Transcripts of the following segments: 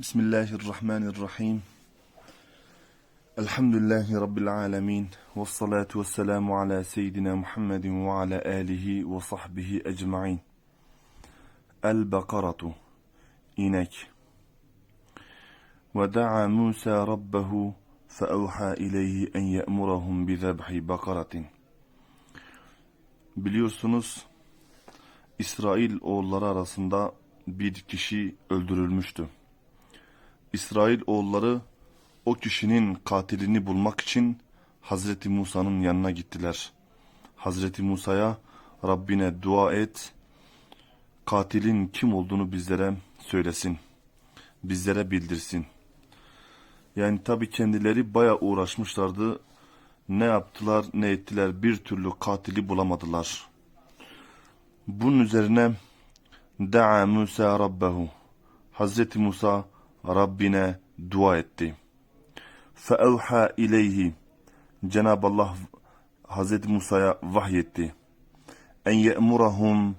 Bismillahirrahmanirrahim. Elhamdülillahi Rabbil alemin. Ve salatu ve selamu ala seyyidina Muhammedin ve ala alihi ve sahbihi ecma'in. El-Bakaratu İnek Ve da'a Musa rabbehu feevha ileyhi en ye'murahum bi zebhi bakaratin. Biliyorsunuz İsrail oğulları arasında bir kişi öldürülmüştü. İsrail oğulları o kişinin katilini bulmak için Hazreti Musa'nın yanına gittiler. Hazreti Musa'ya Rabbine dua et, katilin kim olduğunu bizlere söylesin, bizlere bildirsin. Yani tabi kendileri baya uğraşmışlardı. Ne yaptılar ne ettiler bir türlü katili bulamadılar. Bunun üzerine Da'a Musa Rabbehu. Hazreti Musa Rabbine dua etti. Feevha ileyhi. Cenab-ı Allah Hazreti Musa'ya vahyetti. En ye'murahum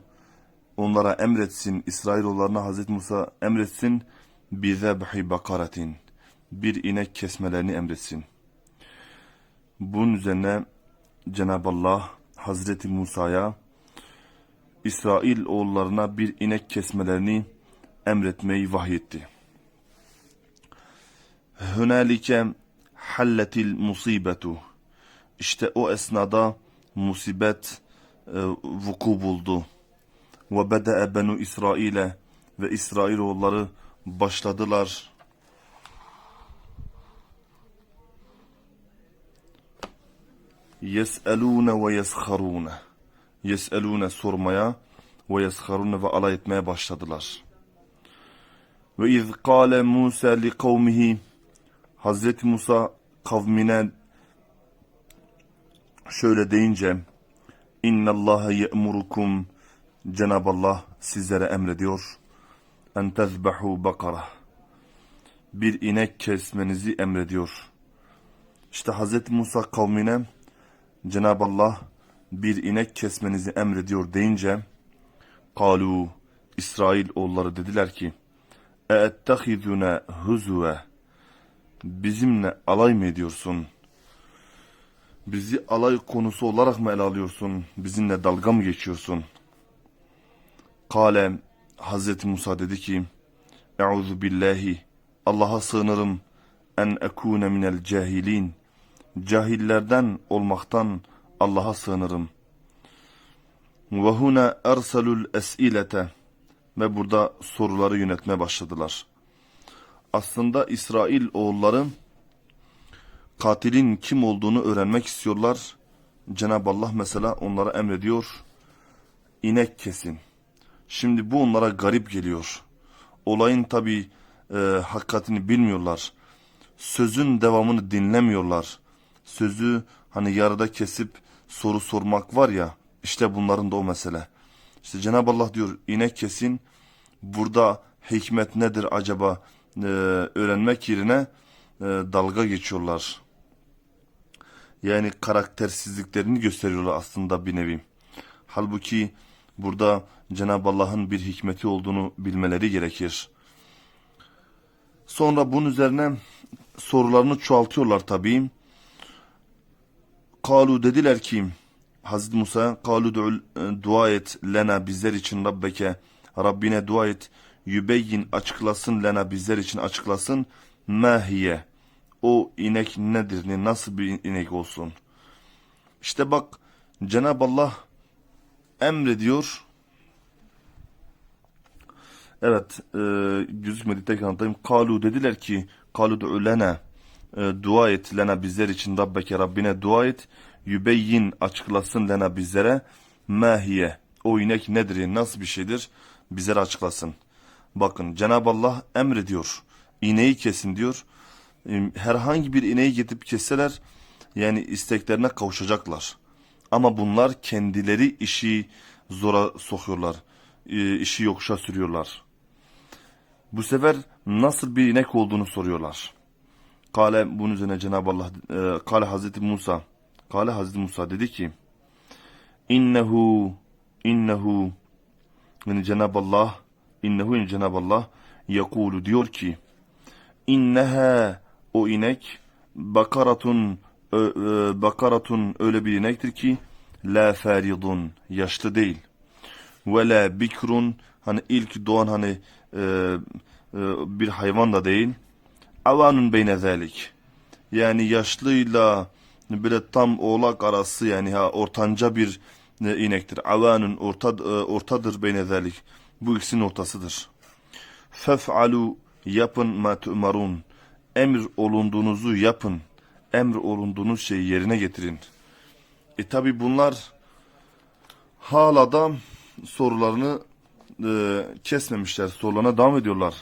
onlara emretsin, İsrailoğullarına Hazreti Musa emretsin zebhi bakaratin. Bir inek kesmelerini emretsin. Bunun üzerine Cenab-ı Allah Hazreti Musa'ya İsrail oğullarına bir inek kesmelerini emretmeyi vahyetti. Hünalike halletil musibetu. İşte o esnada musibet e, vuku buldu. Ve bede'e benu İsrail'e ve İsrailoğulları başladılar. Yes'elûne ve yesharûne. Yes'elûne sormaya ve yesharûne ve alay etmeye başladılar. Ve iz kâle Musa li kavmihi Hazreti Musa kavmine şöyle deyince İnna Allaha ye'murukum Cenab-ı Allah sizlere emrediyor. En tezbehu bakara. Bir inek kesmenizi emrediyor. İşte Hz. Musa kavmine Cenab-ı Allah bir inek kesmenizi emrediyor deyince kalu İsrail oğulları dediler ki e'ettehizune huzuve Bizimle alay mı ediyorsun? Bizi alay konusu olarak mı ele alıyorsun? Bizimle dalga mı geçiyorsun? Kale Hazreti Musa dedi ki Euzu billahi Allah'a sığınırım en ekune minel cahilin cahillerden olmaktan Allah'a sığınırım. Ve huna erselul es'ilete ve burada soruları yönetmeye başladılar. Aslında İsrail oğulları katilin kim olduğunu öğrenmek istiyorlar. Cenab-ı Allah mesela onlara emrediyor. İnek kesin. Şimdi bu onlara garip geliyor. Olayın tabi e, hakikatini bilmiyorlar. Sözün devamını dinlemiyorlar. Sözü hani yarıda kesip soru sormak var ya işte bunların da o mesele. İşte Cenab-ı Allah diyor inek kesin burada hikmet nedir acaba e, öğrenmek yerine e, dalga geçiyorlar. Yani karaktersizliklerini gösteriyorlar aslında bir nevi. Halbuki burada Cenab-ı Allah'ın bir hikmeti olduğunu bilmeleri gerekir. Sonra bunun üzerine sorularını çoğaltıyorlar tabii. Kalu dediler ki Hazreti Musa kalu dua et lena bizler için Rabbeke Rabbine dua et yübeyyin açıklasın lena bizler için açıklasın. Mahiye o inek nedir? Ne nasıl bir inek olsun? İşte bak Cenab-ı Allah emrediyor. Evet e, gözükmedi tek anlatayım. Kalu dediler ki kalu du'u lena e, dua et lena bizler için Rabbeke Rabbine dua et. Yübeyyin açıklasın lena bizlere. Mahiye o inek nedir? Nasıl bir şeydir? Bizlere açıklasın. Bakın Cenab-ı Allah emrediyor. İneği kesin diyor. Herhangi bir ineği gidip kesseler yani isteklerine kavuşacaklar. Ama bunlar kendileri işi zora sokuyorlar. işi yokuşa sürüyorlar. Bu sefer nasıl bir inek olduğunu soruyorlar. Kale bunun üzerine Cenab-ı Allah e, Kale Hazreti Musa Kale Hazreti Musa dedi ki İnnehu innehu yani Cenab-ı Allah innehu in Cenab-ı Allah yakulu diyor ki İnneha o inek bakaratun ö- ö, bakaratun öyle bir inektir ki la faridun yaşlı değil. Ve la bikrun hani ilk doğan hani e, e, bir hayvan da değil. Avanun beyne zalik. Yani yaşlıyla böyle tam oğlak arası yani ha ortanca bir e, inektir. Avanun orta, e, ortadır beyne zalik Bu ikisinin ortasıdır. Fef'alu yapın ma tu'marun. Emir olunduğunuzu yapın. Emir olunduğunuz şeyi yerine getirin. E tabi bunlar hala da sorularını e, kesmemişler. Sorularına devam ediyorlar.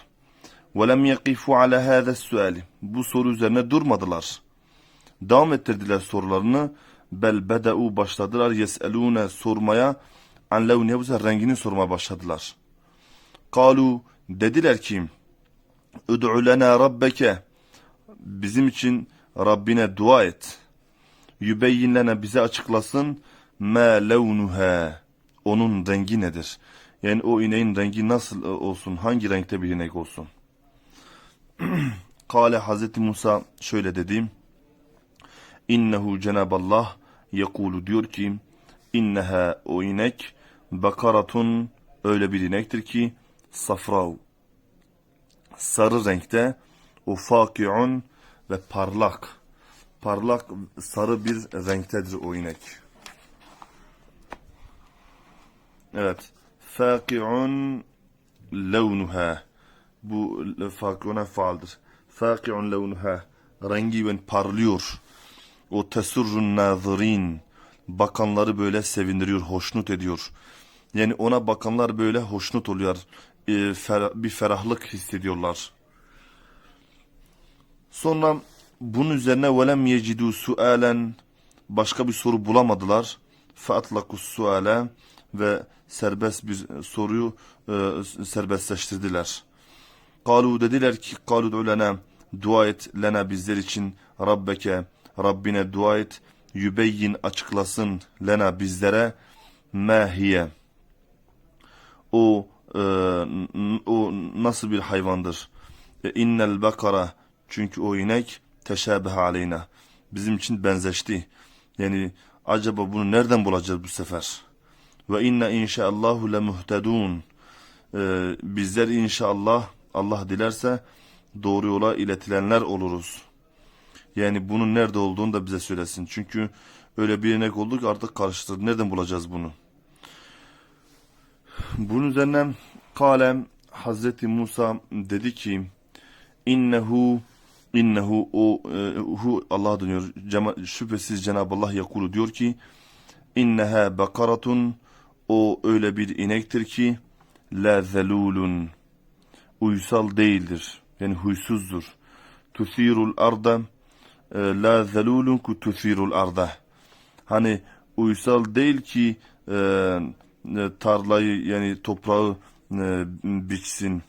وَلَمْ يَقِفُوا عَلَى هَذَا السُّؤَالِ Bu soru üzerine durmadılar. Devam ettirdiler sorularını. Bel beda'u başladılar yes'elûne sormaya an levniye bu sefer rengini sormaya başladılar. Kalu dediler ki Ud'u lena rabbeke bizim için Rabbine dua et. Yübeyyin lena bize açıklasın ma levnuha onun rengi nedir? Yani o ineğin rengi nasıl e, olsun? Hangi renkte bir inek olsun? Kale Hazreti Musa şöyle dedi. İnnehu Cenab-Allah yekulu diyor ki inneha o inek bakaratun öyle bir inektir ki safrav sarı renkte o fakiun ve parlak parlak sarı bir renktedir o inek. Evet. Fakiun levnuha. Bu fakiuna faaldir. Fakiun levnuha. Rengi ben parlıyor. O tesurrun nazirin. Bakanları böyle sevindiriyor, hoşnut ediyor. Yani ona bakanlar böyle hoşnut oluyor. Ee, fer- bir ferahlık hissediyorlar. Sonra bunun üzerine velem yecidu sualen başka bir soru bulamadılar. Fatlakus suale ve serbest bir soruyu e, serbestleştirdiler. Kalu dediler ki kalu du lena dua et lena bizler için Rabbeke Rabbine dua et yübeyyin açıklasın lena bizlere mahiye o e, o nasıl bir hayvandır? E, innel bakara çünkü o inek teşabehe aleyna. Bizim için benzeşti. Yani acaba bunu nereden bulacağız bu sefer? Ve inne inşaallahu le muhtedun. Ee, bizler inşallah Allah dilerse doğru yola iletilenler oluruz. Yani bunun nerede olduğunu da bize söylesin. Çünkü öyle bir inek olduk artık karıştırdık. Nereden bulacağız bunu? Bunun üzerine kalem Hazreti Musa dedi ki innehu innehu o e, hu Allah dönüyor. Cema- şüphesiz Cenab-ı Allah yakulu diyor ki inneha bakaratun o öyle bir inektir ki la zelulun uysal değildir. Yani huysuzdur. Tusirul arda e, la zelulun ku tusirul arda. Hani uysal değil ki e, e, tarlayı yani toprağı biçsin.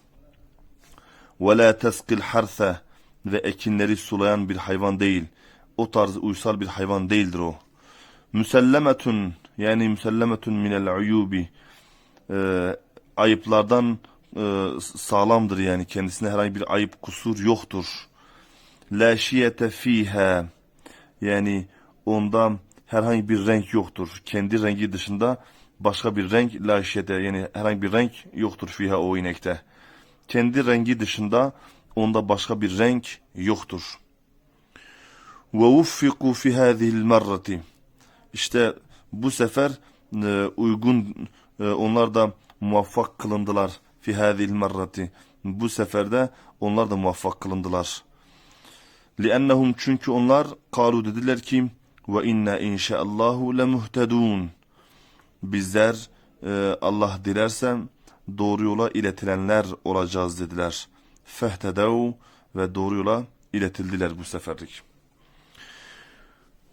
Ve la teskil harsa ve ekinleri sulayan bir hayvan değil. O tarz uysal bir hayvan değildir o. Müsellemetun yani müsellemetun minel uyubi e, ayıplardan e, sağlamdır yani kendisine herhangi bir ayıp kusur yoktur. La şiyete fiha yani onda herhangi bir renk yoktur. Kendi rengi dışında başka bir renk la şiyete yani herhangi bir renk yoktur fiha o inekte. Kendi rengi dışında onda başka bir renk yoktur. Ve uffiku fi hadhihi'l marrati. İşte bu sefer e, uygun e, onlar da muvaffak kılındılar fi hadhihi'l marrati. Bu seferde onlar da muvaffak kılındılar. لِأَنَّهُمْ çünkü onlar kalu dediler ki ve inna inşaallahu lemuhtedun. Bizler e, Allah dilerse doğru yola iletilenler olacağız dediler. Fehtedev ve doğru yola iletildiler bu seferlik.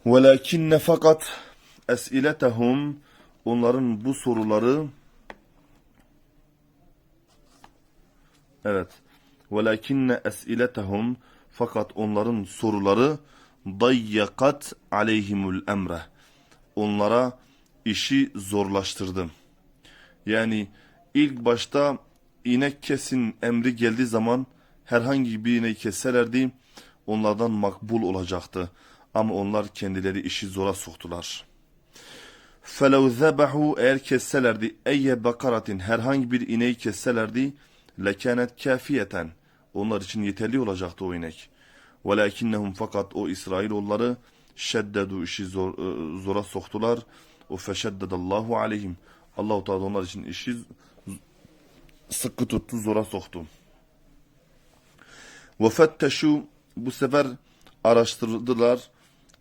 Velakinne fakat esiletehum onların bu soruları evet velakinne esiletehum fakat onların soruları dayyakat aleyhimul emre onlara işi zorlaştırdı. Yani ilk başta inek kesin emri geldiği zaman herhangi bir ineği kesselerdi onlardan makbul olacaktı. Ama onlar kendileri işi zora soktular. فَلَوْ ذَبَحُوا eğer kesselerdi eyye bakaratin herhangi bir ineği kesselerdi lekânet kâfiyeten onlar için yeterli olacaktı o inek. وَلَاكِنَّهُمْ fakat o İsrailoğulları şeddedu işi zor, e, zora soktular. O feşeddedallahu aleyhim. Allahu Teala onlar için işi sıkı tuttu, zora soktu. Ve fetteşu bu sefer araştırdılar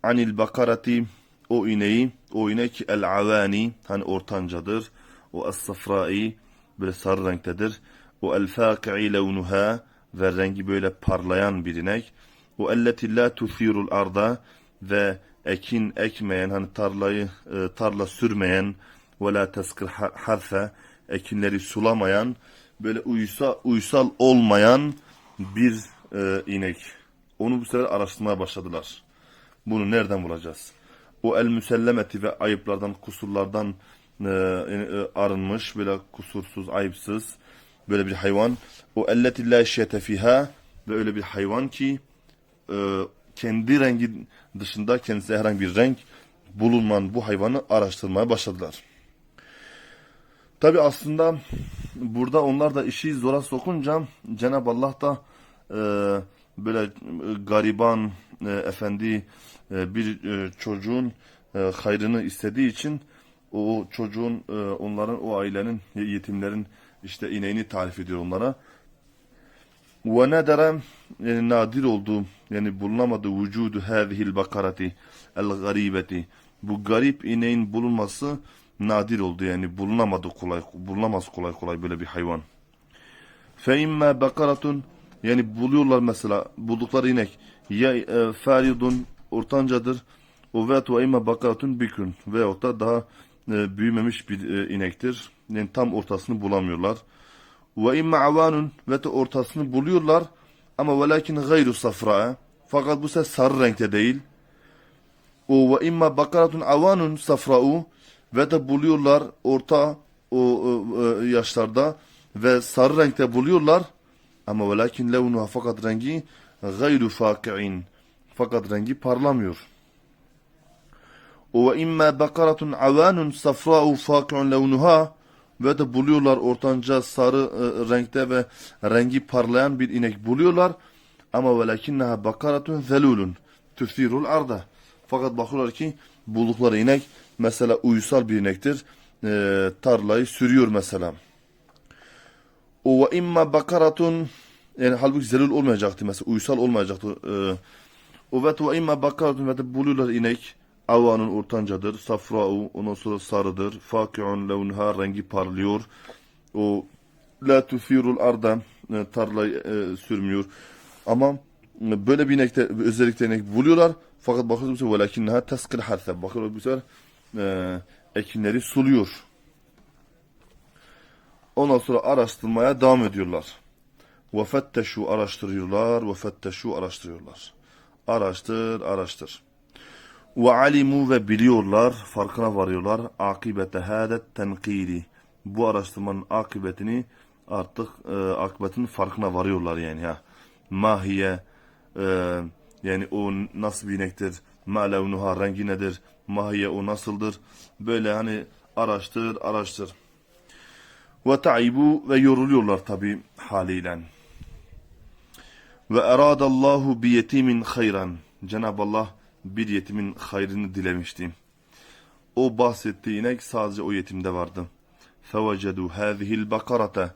anil bakarati o ineği, o inek el avani hani ortancadır. O es safrai böyle sarı renktedir. O el faki'i levnuha ve rengi böyle parlayan bir inek. O elleti la tuthirul arda ve ekin ekmeyen hani tarlayı e, tarla sürmeyen ve la teskir har- harfe ekinleri sulamayan böyle uysa, uysal olmayan bir e, inek. Onu bu sefer araştırmaya başladılar. Bunu nereden bulacağız? O el müsellemeti ve ayıplardan, kusurlardan e, e, arınmış, böyle kusursuz, ayıpsız böyle bir hayvan. O elleti la şiyete fiha ve öyle bir hayvan ki e, kendi rengi dışında kendisi herhangi bir renk bulunman bu hayvanı araştırmaya başladılar. Tabi aslında burada onlar da işi zora sokunca Cenab-ı Allah da e, böyle e, gariban e, efendi e, bir e, çocuğun e, hayrını istediği için o çocuğun e, onların o ailenin yetimlerin işte ineğini tarif ediyor onlara. Ve nedere yani nadir olduğu yani bulunamadığı vücudu hâzihil bakarati el garibeti bu garip ineğin bulunması nadir oldu yani bulunamadı kolay bulunamaz kolay kolay böyle bir hayvan. Fe imma bakaratun yani buluyorlar mesela buldukları inek ya e, faridun ortancadır o ve ve imma bakaratun bikün veyahut da daha e, büyümemiş bir e, inektir. Yani tam ortasını bulamıyorlar. Ve imma avanun ve de ortasını buluyorlar ama velakin gayru safra. Fakat bu sefer sarı renkte değil. O ve imma bakaratun avanun safra'u ve de buluyorlar orta o, o, e, yaşlarda ve sarı renkte buluyorlar ama velakin levnuha fakat rengi gayru faki'in fakat rengi parlamıyor. O ve imma bakaratun avanun safra'u faki'un levnuha ve de buluyorlar ortanca sarı e, renkte ve rengi parlayan bir inek buluyorlar. Ama velakinneha bakaratun zelulun tüthirul arda. Fakat bakıyorlar ki buldukları inek mesela uysal bir inektir. E, tarlayı sürüyor mesela. O ve imma bakaratun yani halbuki zelul olmayacaktı mesela uysal olmayacaktı. E, o ve imma bakaratun ve de buluyorlar inek. Avanın ortancadır. Safra'u ondan sonra sarıdır. Faki'un levnha rengi parlıyor. O la tufirul arda e, tarlayı e, sürmüyor. Ama e, böyle bir inekte özellikle inek buluyorlar. Fakat bakıyoruz bu sefer velakinneha teskil harfe. Bakıyorlar bu sefer e, ekinleri suluyor. Ondan sonra araştırmaya devam ediyorlar. Ve fetteşu araştırıyorlar. Ve fetteşu araştırıyorlar. Araştır, araştır. Ve alimu ve biliyorlar, farkına varıyorlar. Akibete hadet tenkili. Bu araştırmanın akıbetini artık e, akıbetinin farkına varıyorlar yani ya. Mahiye e, yani o nasıl bir inektir? Ma levnuha rengi nedir? Mahiye o nasıldır? Böyle hani araştır, araştır. Ve taibu ve yoruluyorlar tabi haliyle. Ve eradallahu bi yetimin hayran. Cenab-ı Allah bir yetimin hayrını dilemişti. O bahsettiği inek sadece o yetimde vardı. فَوَجَدُوا هَذِهِ الْبَقَرَةَ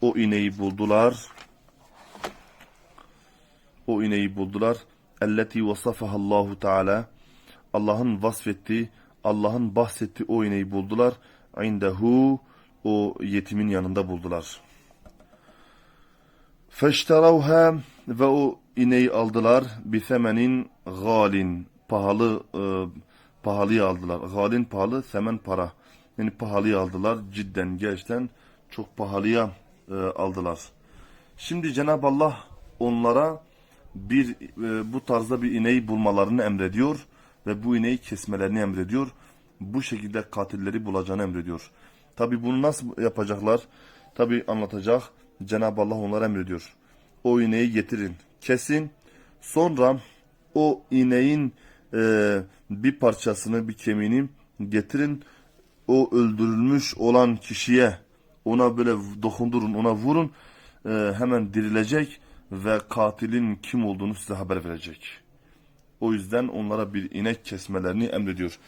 O ineği buldular. O ineği buldular. اَلَّتِي وَصَفَهَا اللّٰهُ Teala Allah'ın vasfettiği, Allah'ın bahsettiği o ineği buldular. عِنْدَهُ O yetimin yanında buldular. فَاشْتَرَوْهَا ve o ineği aldılar bisemenin galin pahalı e, pahalıya aldılar. Galin pahalı, semen para. Yani pahalıya aldılar. Cidden, gerçekten çok pahalıya e, aldılar. Şimdi Cenab-ı Allah onlara bir e, bu tarzda bir ineği bulmalarını emrediyor ve bu ineği kesmelerini emrediyor. Bu şekilde katilleri bulacağını emrediyor. Tabi bunu nasıl yapacaklar? Tabi anlatacak. Cenab-ı Allah onlara emrediyor o ineği getirin, kesin. Sonra o ineğin e, bir parçasını, bir kemiğini getirin. O öldürülmüş olan kişiye ona böyle dokundurun, ona vurun. E, hemen dirilecek ve katilin kim olduğunu size haber verecek. O yüzden onlara bir inek kesmelerini emrediyor.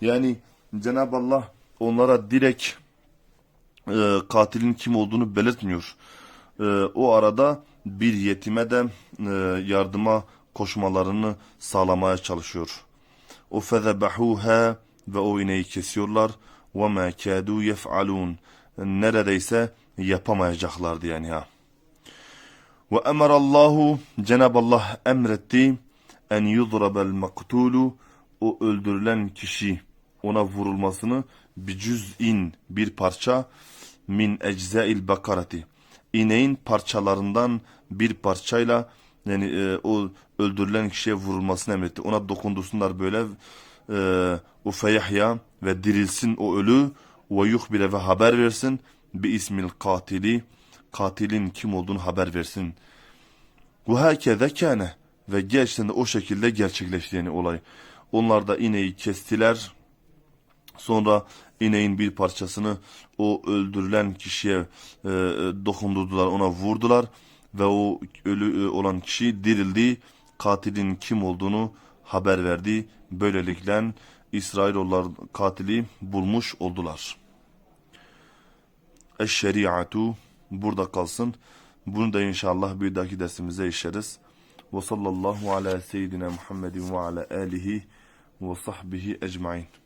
Yani Cenab-ı Allah onlara direkt e, katilin kim olduğunu belirtmiyor. E, o arada bir yetime de e, yardıma koşmalarını sağlamaya çalışıyor. O fezebehuha ve o ineği kesiyorlar. Ve ma kadu yef'alun. Neredeyse yapamayacaklardı yani ha. Ve emarallahu Cenab-ı Allah emretti en yudrabel maktulu o öldürülen kişi ona vurulmasını bir cüz'in bir parça min eczail bakarati ineğin parçalarından bir parçayla yani e, o öldürülen kişiye vurulmasını emretti. Ona dokundursunlar böyle e, o feyahya ve dirilsin o ölü ve yuhbire ve haber versin bi ismil katili katilin kim olduğunu haber versin. Bu herkese kâne ve gerçekten de o şekilde gerçekleşti yani olay. Onlar da ineği kestiler. Sonra ineğin bir parçasını o öldürülen kişiye e, dokundurdular, ona vurdular ve o ölü e, olan kişi dirildi. Katilin kim olduğunu haber verdi. Böylelikle İsrailoğullar katili bulmuş oldular. Eş-şeriatu burada kalsın. Bunu da inşallah bir dahaki dersimize işleriz. Ve sallallahu ala seyyidina Muhammedin ve ala alihi ve sahbihi ecmain.